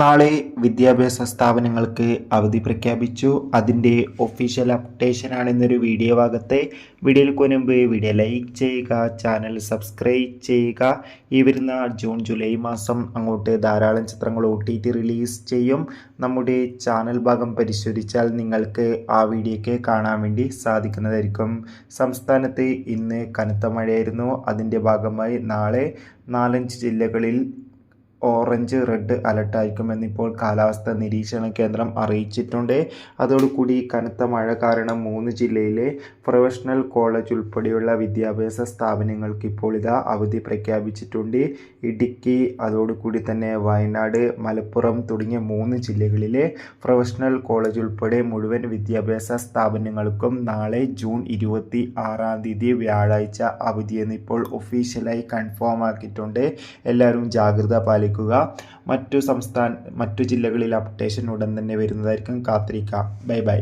നാളെ വിദ്യാഭ്യാസ സ്ഥാപനങ്ങൾക്ക് അവധി പ്രഖ്യാപിച്ചു. അതിന്റെ ഒഫീഷ്യൽ അപ്ഡേഷനാണ് ഇന്നൊരു വീഡിയോ ഭാഗത്തെ. വീഡിയോയിൽ മുൻപ് വീഡിയോ ലൈക്ക് ചെയ്യുക ചാനൽ സബ്സ്ക്രൈബ് ചെയ്യുക. ഈ വരുന്ന ജൂൺ ജൂലൈ മാസം അങ്ങോട്ട് ധാരാളം ചിത്രങ്ങൾ ഒ ടി ടി റിലീസ് ചെയ്യും. നമ്മുടെ ചാനൽ ഭാഗം പരിശോധിച്ചാൽ നിങ്ങൾക്ക് ആ വീഡിയോയ്ക്ക് കാണാൻ വേണ്ടി സാധിക്കുന്നതായിരിക്കും. സംസ്ഥാനത്ത് ഇന്ന് കനത്ത മഴയായിരുന്നു. അതിന്റെ ഭാഗമായി നാളെ നാലഞ്ച് ജില്ലകളിൽ ഓറഞ്ച് റെഡ് അലർട്ടായിരിക്കുമെന്ന് ഇപ്പോൾ കാലാവസ്ഥ നിരീക്ഷണ കേന്ദ്രം അറിയിച്ചിട്ടുണ്ട്. അതോടുകൂടി കനത്ത മഴ കാരണം മൂന്ന് ജില്ലയിലെ പ്രൊഫഷണൽ കോളേജ് ഉൾപ്പെടെയുള്ള വിദ്യാഭ്യാസ സ്ഥാപനങ്ങൾക്ക് ഇപ്പോൾ ഇതാ അവധി പ്രഖ്യാപിച്ചിട്ടുണ്ട്. ഇടുക്കി അതോടുകൂടി തന്നെ വയനാട് മലപ്പുറം തുടങ്ങിയ മൂന്ന് ജില്ലകളിലെ പ്രൊഫഷണൽ കോളേജ് ഉൾപ്പെടെ മുഴുവൻ വിദ്യാഭ്യാസ സ്ഥാപനങ്ങൾക്കും നാളെ ജൂൺ ഇരുപത്തി ആറാം തീയതി വ്യാഴാഴ്ച അവധിയെന്ന് ഇപ്പോൾ ഒഫീഷ്യലായി കൺഫേം ആക്കിയിട്ടുണ്ട്. എല്ലാവരും ജാഗ്രത പാലിക്കുക മറ്റു സംസ്ഥാന മറ്റു ജില്ലകളിൽ അപ്ഡേഷൻ ഉടൻ തന്നെ വരുന്നതായിരിക്കും. കാത്തിരിക്കുക ബൈ ബൈ